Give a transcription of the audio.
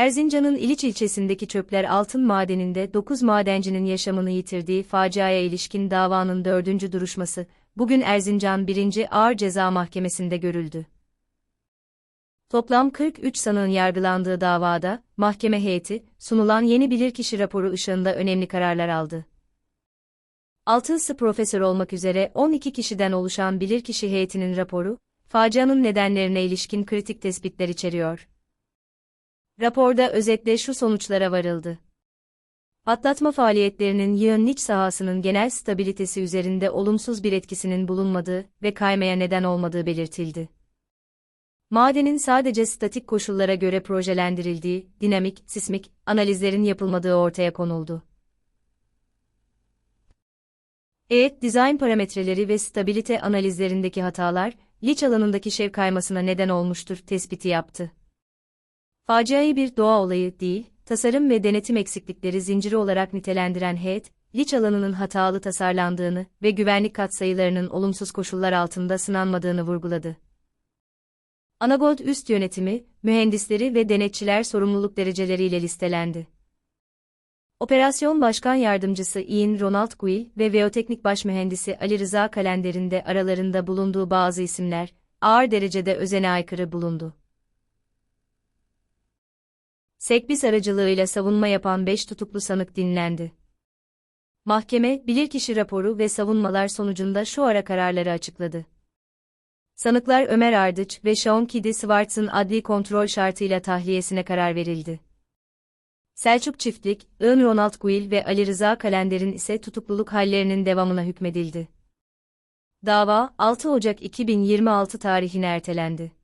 Erzincan'ın İliç ilçesindeki çöpler altın madeninde 9 madencinin yaşamını yitirdiği faciaya ilişkin davanın dördüncü duruşması, bugün Erzincan 1. Ağır Ceza Mahkemesi'nde görüldü. Toplam 43 sanığın yargılandığı davada, mahkeme heyeti, sunulan yeni bilirkişi raporu ışığında önemli kararlar aldı. Altınsı profesör olmak üzere 12 kişiden oluşan bilirkişi heyetinin raporu, facianın nedenlerine ilişkin kritik tespitler içeriyor. Raporda özetle şu sonuçlara varıldı. Patlatma faaliyetlerinin yığın iç sahasının genel stabilitesi üzerinde olumsuz bir etkisinin bulunmadığı ve kaymaya neden olmadığı belirtildi. Madenin sadece statik koşullara göre projelendirildiği, dinamik, sismik analizlerin yapılmadığı ortaya konuldu. EET dizayn parametreleri ve stabilite analizlerindeki hatalar, liç alanındaki şev kaymasına neden olmuştur tespiti yaptı. Faciayı bir doğa olayı değil, tasarım ve denetim eksiklikleri zinciri olarak nitelendiren heyet, liç alanının hatalı tasarlandığını ve güvenlik katsayılarının olumsuz koşullar altında sınanmadığını vurguladı. Anagold üst yönetimi, mühendisleri ve denetçiler sorumluluk dereceleriyle listelendi. Operasyon Başkan Yardımcısı Ian Ronald Guil ve Veoteknik Baş Mühendisi Ali Rıza Kalender'inde aralarında bulunduğu bazı isimler, ağır derecede özene aykırı bulundu. Sekbis aracılığıyla savunma yapan 5 tutuklu sanık dinlendi. Mahkeme, bilirkişi raporu ve savunmalar sonucunda şu ara kararları açıkladı. Sanıklar Ömer Ardıç ve Sean Kidi Swartz'ın adli kontrol şartıyla tahliyesine karar verildi. Selçuk Çiftlik, Iğn Ronald Guil ve Ali Rıza Kalender'in ise tutukluluk hallerinin devamına hükmedildi. Dava, 6 Ocak 2026 tarihine ertelendi.